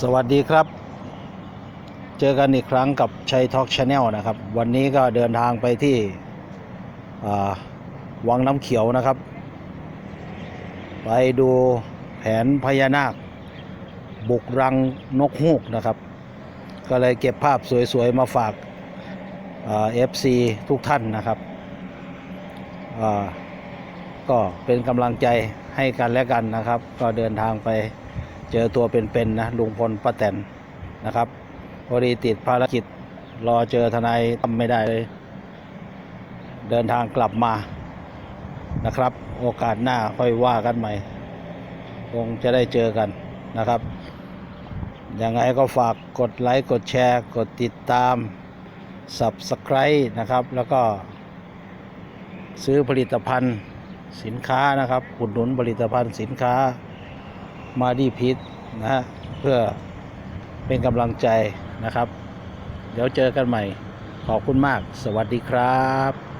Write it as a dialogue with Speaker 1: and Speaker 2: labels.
Speaker 1: สวัสดีครับ เจอกันอีกครั้งกับชัยทอล์กชาแนลนะครับ วันนี้ก็เดินทางไปที่วังน้ำเขียวนะครับ ไปดูแผนพญานาค บุกรังนกฮูกนะครับ ก็เลยเก็บภาพสวยๆ มาฝากเอฟซีทุกท่านนะครับ ก็เป็นกำลังใจให้กันและกันนะครับ ก็เดินทางไป เจอตัวเป็นๆนะลุงพลป้าแตนนะครับพอดีติดภารกิจรอเจอทนายทำไม่ได้เลย เดินทางกลับมานะครับ โอกาสหน้าค่อยว่ากันใหม่ คงจะได้เจอกันนะครับยังไงก็ฝากกดไลค์ กดแชร์ กดติดตาม Subscribe นะครับ แล้วก็ ซื้อผลิตภัณฑ์สินค้านะครับอุดหนุนผลิตภัณฑ์สินค้า มาดีพิษนะฮะเพื่อเป็นกำลังใจนะครับ เดี๋ยวเจอกันใหม่ ขอบคุณมาก สวัสดีครับ